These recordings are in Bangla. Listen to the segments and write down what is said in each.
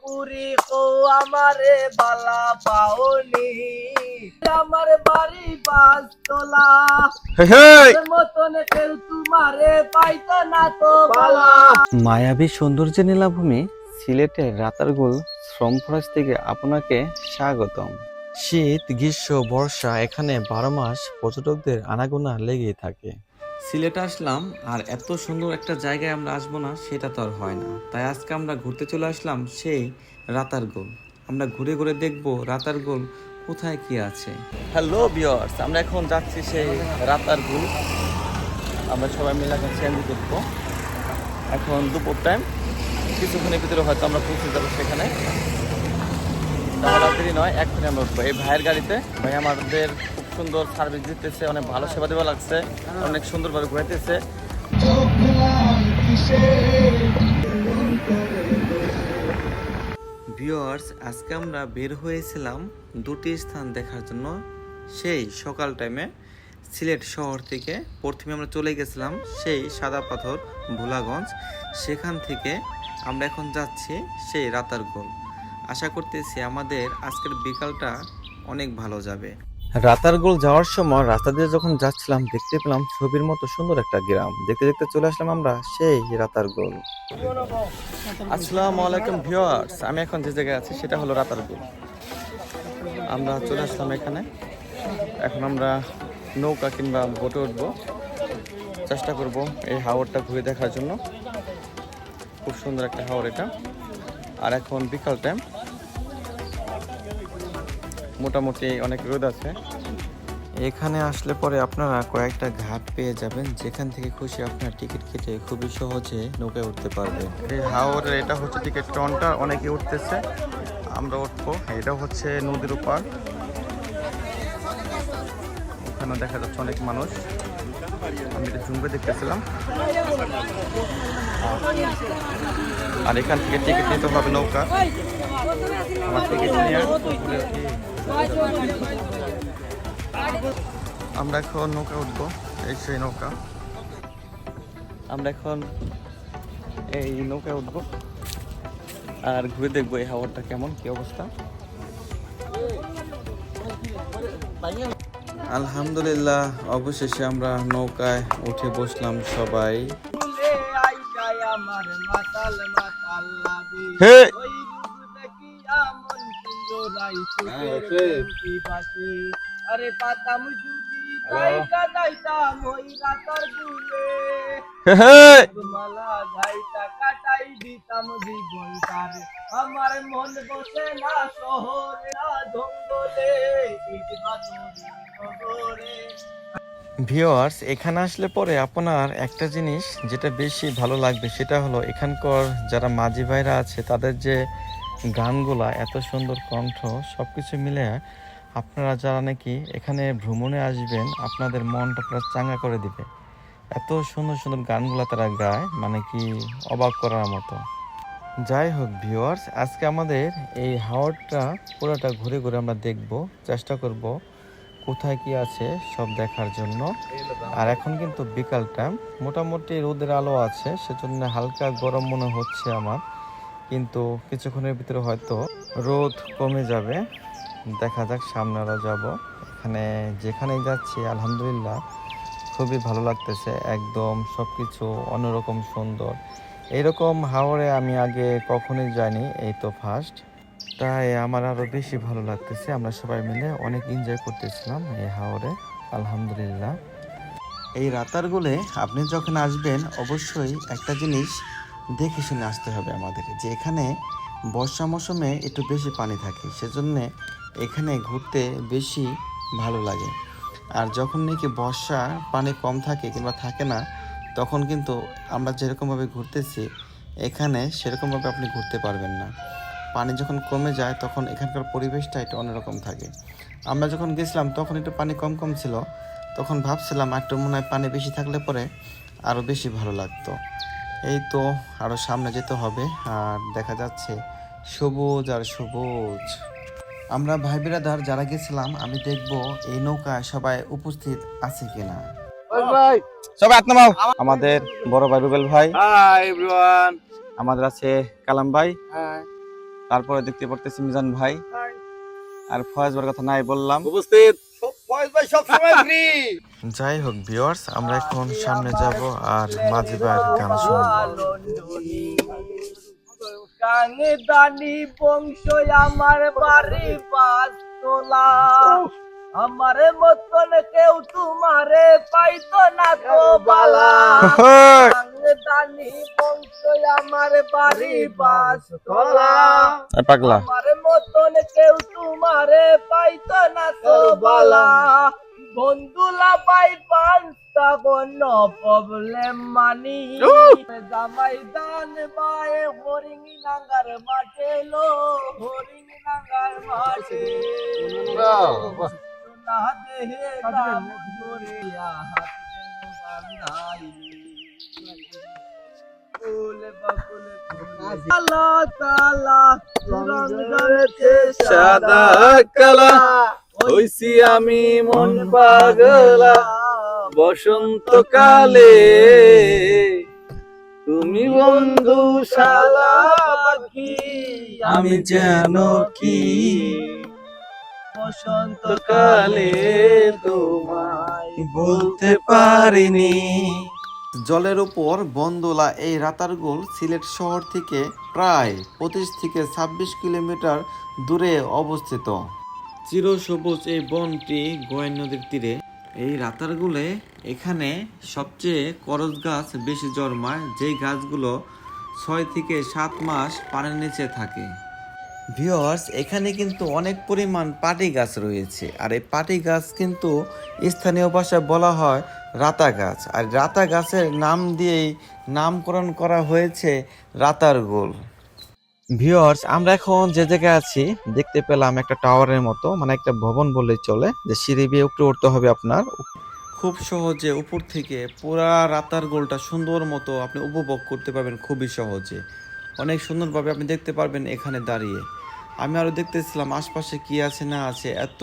পুরি কো আমারে বালা পাওনি। আমার বাড়ি পাঁচতলা তোর মতন কেউ তোমারে পাইতো না তো বালা। মায়াবী সৌন্দর্যের নীলাভূমি সিলেটের রাতারগুল শ্রম ফরেস্ট থেকে আপনাকে স্বাগতম। শীত গ্রীষ্ম বর্ষা এখানে বারো মাস পর্যটকদের আনাগোনা লেগেই থাকে। সিলেট আসলাম আর এত সুন্দর একটা জায়গায় আমরা আসব না, সেটা তো আর হয় না। তাই আজকে আমরা ঘুরতে চলে আসলাম সেই রাতারগুল আমরা ঘুরে ঘুরে দেখব রাতারগুল কোথায় কি আছে। হ্যালো বিয়ার্স আমরা এখন যাচ্ছি সেই রাতারগুল আমরা সবাই মিলে এখন চেঞ্জ করব এখন দুপুর টাইম কিছুক্ষণের ভিতরে হয়তো আমরা পৌঁছে যাব সেখানে। তাড়াতাড়ি নয়, এক্ষুনি আমরা উঠবো। এই ভাইয়ের গাড়িতে ভাই আমাদের সুন্দর সার্ভিস দিতেছে, অনেক ভালো সেবা দেওয়া লাগছে, অনেক সুন্দরভাবে ঘুরাইতেছে। ভিউয়ার্স আজকে আমরা বের হয়েছিলাম দুটি স্থান দেখার জন্য। সেই সকাল টাইমে সিলেট শহর থেকে প্রথমে আমরা চলে গেছিলাম সেই সাদা পাথর ভোলাগঞ্জ। সেখান থেকে আমরা এখন যাচ্ছি সেই রাতারগোল। আশা করতেছি আমাদের আজকের বিকালটা অনেক ভালো যাবে। রাতারগোল যাওয়ার সময় রাস্তা দিয়ে যখন যাচ্ছিলাম, দেখতে পেলাম ছবির মতো সুন্দর একটা গ্রাম। দেখতে দেখতে চলে আসলাম আমরা সেই রাতারগোল। আসসালামু আলাইকুম ভিউয়ার্স, আমি এখন যে জায়গায় আছি সেটা হলো রাতারগুল। আমরা চলে আসলাম এখানে। এখন আমরা নৌকা কিংবা বোটে উঠবো। চেষ্টা করব এই হাওরটা ঘুরে দেখার জন্য। খুব সুন্দর একটা হাওর এটা। আর এখন বিকাল টাইম মোটামুটি অনেক রোদ আছে। এখানে আসলে পরে আপনারা কয়েকটা ঘাট পেয়ে যাবেন যেখান থেকে খুশি আপনার টিকিট কেটে খুবই সহজে নৌকায় উঠতে পারবেন। এই হাওরের এটা হচ্ছে টিকিট কাউন্টার অনেকে উঠতেছে আমরা উঠবো। এটা হচ্ছে নদীর উপর ওখানে দেখা যাচ্ছে অনেক মানুষ। আমি এটা জুমবে দেখতেছিলাম। আর এখান থেকে টিকিট নিতে হবে নৌকা। আমার টিকিট নিয়ে আমরা এখন নৌকা উঠবো এই সেই নৌকা। আমরা এখন এই নৌকায় উঠবো আর ঘুরে দেখব এই হাওয়ারটা কেমন কি অবস্থা। আলহামদুলিল্লাহ অবশেষে আমরা নৌকায় উঠে বসলাম সবাই। হে! পিঞ্জরাই কি বাসে। আরে পাতাম যদি যাইতা যাইতাম ওই রাতার গুলে মালা যাইতা কাটাই দিতাম জীবন তার আমার মন বসে না শহরে না জঙ্গলে ইট পাথর ভিওয়ার্স এখানে আসলে পরে আপনার একটা জিনিস যেটা বেশি ভালো লাগবে সেটা হলো এখানকার যারা মাঝি ভাইরা আছে তাদের যে গানগুলা, এত সুন্দর কণ্ঠ সব কিছু মিলে আপনারা যারা নাকি এখানে ভ্রমণে আসবেন, আপনাদের মনটা পুরো চাঙ্গা করে দিবে। এত সুন্দর সুন্দর গানগুলা তারা গায় মানে কি অবাক করার মতো। যাই হোক ভিউয়ার্স, আজকে আমাদের এই হাওয়ারটা পুরোটা ঘুরে ঘুরে আমরা দেখব, চেষ্টা করব কোথায় কি আছে সব দেখার জন্য। আর এখন কিন্তু বিকাল টাইম মোটামুটি রোদের আলো আছে, সেজন্য হালকা গরম মনে হচ্ছে আমার। কিন্তু কিছুক্ষণের ভিতরে হয়তো রোদ কমে যাবে। দেখা যাক, সামনে আরও যাব। এখানে যেখানেই যাচ্ছি, আলহামদুলিল্লাহ, খুবই ভালো লাগতেছে। একদম সব কিছু অন্যরকম সুন্দর। এরকম হাওরে আমি আগে কখনোই যাইনি, এই তো ফার্স্ট তাই আমার আরও বেশি ভালো লাগতেছে। আমরা সবাই মিলে অনেক এনজয় করতেছিলাম এই হাওরে, আলহামদুলিল্লাহ। এই রাতারগুলে আপনি যখন আসবেন, অবশ্যই একটা জিনিস দেখে শুনে আসতে হবে আমাদের যে এখানে বর্ষা মৌসুমে একটু বেশি পানি থাকে, সেজন্য এখানে ঘুরতে বেশি ভালো লাগে। আর যখন নাকি বর্ষা পানি কম থাকে কিংবা থাকে না, তখন কিন্তু আমরা যেরকমভাবে ঘুরতেছি, এখানে সেরকমভাবে আপনি ঘুরতে পারবেন না। পানি যখন কমে যায়, তখন এখানকার পরিবেশটা একটু অন্যরকম থাকে। আমরা যখন গেছিলাম, তখন একটু পানি কম কম ছিল। তখন ভাবছিলাম একটু মনে হয় পানি বেশি থাকলে পরে আরও বেশি ভালো লাগতো। এই তো আরও সামনে যেতে হবে আর দেখা যাচ্ছে সবুজ আর সবুজ। আমরা ভাই বিরাদার যারা গেছিলাম আমি দেখব এই নৌকায় সবাই উপস্থিত আছে কিনা। ভাই! সবাই আমাদের বড় ভাই রুবেল ভাই। আমাদের আছে কালাম ভাই। তারপরে দেখতে পারতেছি মিজান ভাই। আর ফয়েজ কথা নাই বললাম। উপস্থিত। ভাই সব সময় ফ্রি যাই হোক ভিউয়ার্স আমরা এখন সামনে যাব আর মাঝে বার গান শুনব। কাঙে দানি বংশ আমার বাড়ি পাঁচতলা আমার মতন কেউ তোমারে পাইতো না তো বালা। দানি বংশ আমার বাড়ি পাঁচতলা এই পাগলা। আমার মতন কেউ তোমারে পাইতো না তো বালা। বন্ধুলা পাই পাঁচটা বন্য প্রবলেম মানি। জামাই দান বায়ে হরিণী নাঙ্গার মাঠে লো। হরিণী নাঙ্গার মাঠে। সাদা কালা হইছি আমি মন পাগলা। বসন্তকালে তুমি বন্ধু শালা পাখি আমি যেন কি বসন্তকালে তোমায় বলতে পারিনি। জলের উপর বন্দোলা এই রাতারগুল সিলেট শহর থেকে প্রায় পঁচিশ থেকে ছাব্বিশ কিলোমিটার দূরে অবস্থিত। চিরসবুজ এই বনটি গোয়েন নদীর তীরে। এই রাতারগুলে এখানে সবচেয়ে করজ গাছ বেশি জন্মায় যেই গাছগুলো ছয় থেকে সাত মাস পানির নিচে থাকে। ভিওয়ার্স এখানে কিন্তু অনেক পরিমাণ পাটি গাছ রয়েছে। আর এই পাটি গাছ কিন্তু স্থানীয় ভাষায় বলা হয় রাতা গাছ আর রাতা গাছের নাম দিয়েই নামকরণ করা হয়েছে রাতার গোল। ভিওয়ার্স আমরা এখন যে জায়গায় আছি, দেখতে পেলাম একটা টাওয়ারের মতো মানে একটা ভবন বললেই চলে, যে সিঁড়ি বেয়ে উপরে উঠতে হবে আপনার। খুব সহজে উপর থেকে পুরা রাতার গোলটা সুন্দর মতো আপনি উপভোগ করতে পারবেন, খুবই সহজে। অনেক সুন্দরভাবে আপনি দেখতে পারবেন এখানে দাঁড়িয়ে। আমি আরও দেখতেছিলাম আশপাশে কি আছে না আছে এত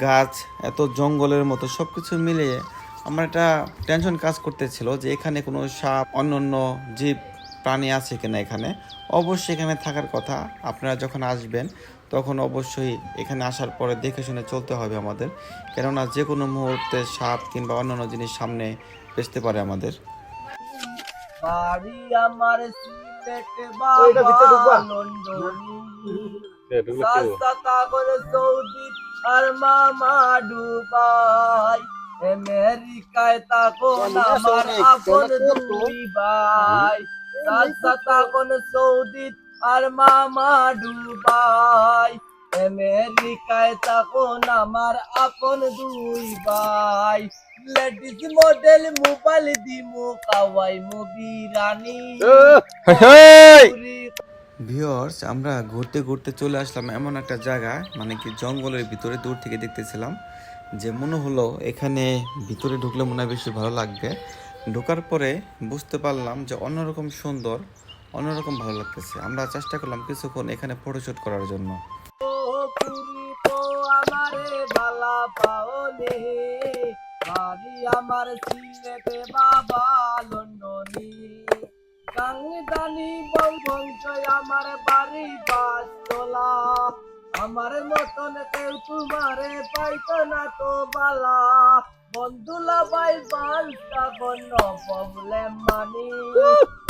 গাছ এত জঙ্গলের মতো সব কিছু মিলিয়ে আমার একটা টেনশন কাজ করতেছিল যে এখানে কোনো সাপ অন্য অন্য জীব প্রাণী আছে কিনা এখানে। অবশ্যই এখানে থাকার কথা। আপনারা যখন আসবেন তখন অবশ্যই এখানে আসার পরে দেখে শুনে চলতে হবে আমাদের। কেননা যে কোনো মুহূর্তে সাপ কিংবা অন্যান্য জিনিস সামনে পেছতে পারে আমাদের। বাড়ি আমার আর মামা ডুবাই আমেরিকায় তাকন আমার আপন দুই ভাই সাস্তা তাকন সৌদি আর মামা ডুবাই আমেরিকায় তাকন আমার আপন দুই ভাই লেডিস মডেল মোবাইল দিমু কাওয়াই মুবি রানী ভিওর্স আমরা ঘুরতে ঘুরতে চলে আসলাম এমন একটা জায়গা মানে কি জঙ্গলের ভিতরে দূর থেকে দেখতেছিলাম, যে মনে হলো এখানে ভিতরে ঢুকলে মনে হয় বেশি ভালো লাগবে। ঢোকার পরে বুঝতে পারলাম যে অন্যরকম সুন্দর, অন্যরকম ভালো লাগতেছে। আমরা চেষ্টা করলাম কিছুক্ষণ এখানে ফটোশুট করার জন্য। আমারে বাবা কাংদানি বউ বংশ আমার বাড়ি পাঁচতলা আমার মতন কেউ তোমারে পাইতো না তো বালা। বন্ধুলা বাই বালটা বন্য প্রবলেম মানি।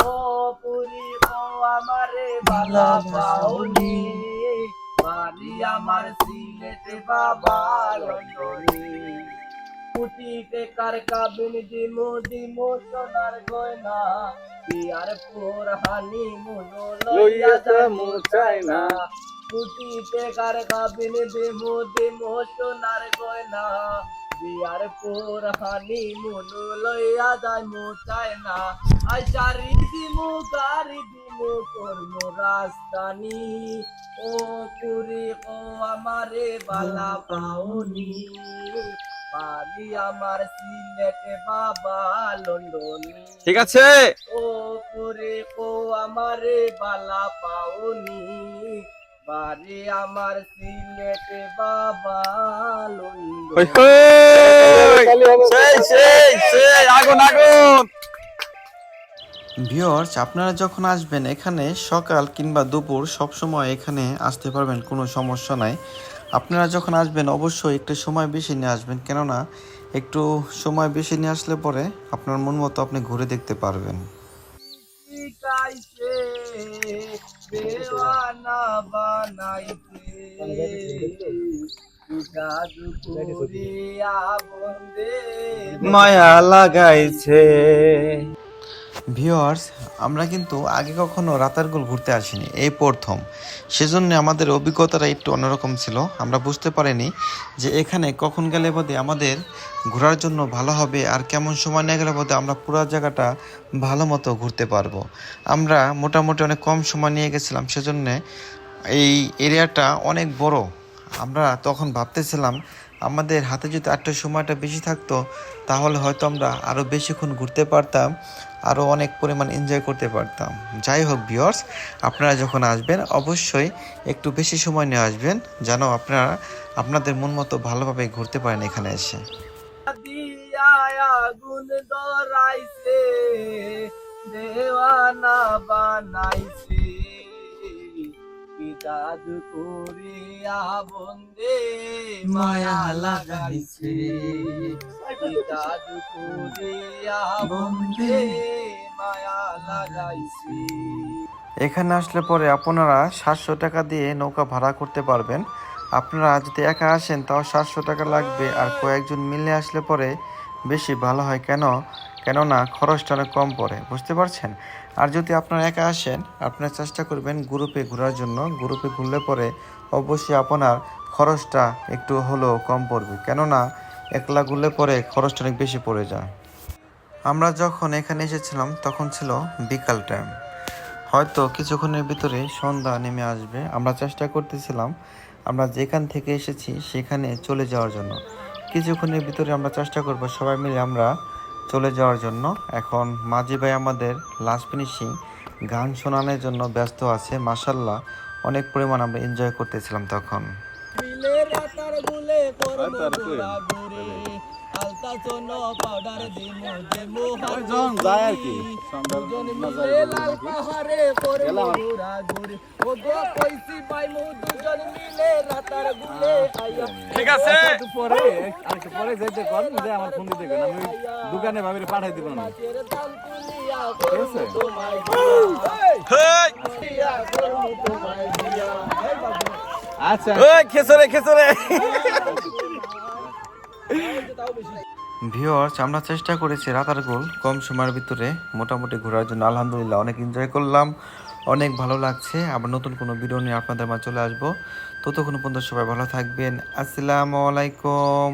ও পুরি ও আমারে বালা পাওনি। বাড়ি আমার সিলেটে বাবা লন্ডনী। কুটিতে কার কাবিন দিমু দিমু সোনার গয়না। বিয়ার পুর হানি মুনো লইয়া যামু চাইনা কুটিতে কার কাবিন দিমু দিমু সোনার গয়না। বিয়ার পুর হানি মুনো লইয়া যামু চাইনা আইসারি দিমু গাড়ি দিমু করমু রাস্তানি ও পুরি ও আমারে বালা পাওনি। বাড়ি আমার সিলেটে বাবা লন্ডনী। ঠিক আছে। ও পুরে ও আমারে বালা পাওনি। বাড়ি আমার সিলেটে বাবা লন্ডনী। হই হই। সেই সেই সেই আগুন আগুন। ভিওর্স আপনারা যখন আসবেন এখানে সকাল কিংবা দুপুর সব সময় এখানে আসতে পারবেন কোনো সমস্যা নাই। আপনারা যখন আসবেন অবশ্যই একটু সময় বেশি নিয়ে আসবেন। কেননা একটু সময় বেশি নিয়ে আসলে পরে আপনার মন মতো আপনি ঘুরে দেখতে পারবেন। মায়া লাগাইছে। ভিওয়ার্স আমরা কিন্তু আগে কখনো রাতারগুল ঘুরতে আসিনি, এই প্রথম। সেজন্য আমাদের অভিজ্ঞতাটা একটু অন্যরকম ছিল। আমরা বুঝতে পারিনি যে এখানে কখন গেলে বোধে আমাদের ঘোরার জন্য ভালো হবে আর কেমন সময় নিয়ে গেলে বোধে আমরা পুরো জায়গাটা ভালো মতো ঘুরতে পারব। আমরা মোটামুটি অনেক কম সময় নিয়ে গেছিলাম, সেজন্য এই এরিয়াটা অনেক বড়। আমরা তখন ভাবতেছিলাম আমাদের হাতে যদি আটটার সময়টা বেশি থাকতো, তাহলে হয়তো আমরা আরও বেশিক্ষণ ঘুরতে পারতাম আরও অনেক পরিমাণ এনজয় করতে পারতাম। যাই হোক ভিওর্স আপনারা যখন আসবেন, অবশ্যই একটু বেশি সময় নিয়ে আসবেন, যেন আপনারা আপনাদের মন মতো ভালোভাবে ঘুরতে পারেন এখানে এসে। আগুন ধরাইছে, দেওয়ানা বানাইছে। করিয়া বন্দে মায়া লাগাইছে? করিয়া বন্দে মায়া লাগাইছে? এখানে আসলে পরে আপনারা সাতশো টাকা দিয়ে নৌকা ভাড়া করতে পারবেন। আপনারা যদি একা আসেন, তাও সাতশো টাকা লাগবে। আর কয়েকজন মিলে আসলে পরে বেশি ভালো হয়। কেন? কেননা খরচটা অনেক কম পড়ে, বুঝতে পারছেন? আর যদি আপনারা একা আসেন আপনারা চেষ্টা করবেন গ্রুপে ঘোরার জন্য। গ্রুপে ঘুরলে পরে অবশ্যই আপনার খরচটা একটু হলেও কম পড়বে। কেননা একলা ঘুরলে পরে খরচটা অনেক বেশি পড়ে যায়। আমরা যখন এখানে এসেছিলাম, তখন ছিল বিকাল টাইম হয়তো কিছুক্ষণের ভিতরে সন্ধ্যা নেমে আসবে। আমরা চেষ্টা করতেছিলাম, আমরা যেখান থেকে এসেছি, সেখানে চলে যাওয়ার জন্য। কিছুক্ষণের ভিতরে আমরা চেষ্টা করব সবাই মিলে আমরা চলে যাওয়ার জন্য। এখন মাঝি ভাই আমাদের লাস্ট ফিনিশিং গান শোনানোর জন্য ব্যস্ত আছে মাসাল্লাহ অনেক পরিমাণ আমরা এনজয় করতেছিলাম তখন। মিলে রাতার গুলে করমু ঘোরা ঘুরে আলতা চন পাউডার দিমু দিমু জন যায় আর কি। দুজন মিলে লাল পাহাড়ে করমু ঘোরা ঘুরে ও গো কইছি পাইমু দুজন মিলে রাতার গুলে আইয়া। ঠিক আছে। একটু পরে আরেকটু পরে যাইতে কর যে আমার ফোন দিতে কোন আমি দোকানে ভাবিরে পাঠাই দিব না ঠিক আছে। আচ্ছা। খেসরে খেসরে। ভিওয়ার্স আমরা চেষ্টা করেছি রাতারগুল কম সময়ের ভিতরে মোটামুটি ঘোরার জন্য। আলহামদুলিল্লাহ, অনেক এনজয় করলাম, অনেক ভালো লাগছে। আবার নতুন কোনো ভিডিও নিয়ে আপনাদের মাঝে চলে আসব। ততক্ষণ পর্যন্ত সবাই ভালো থাকবেন। আসসালামু আলাইকুম।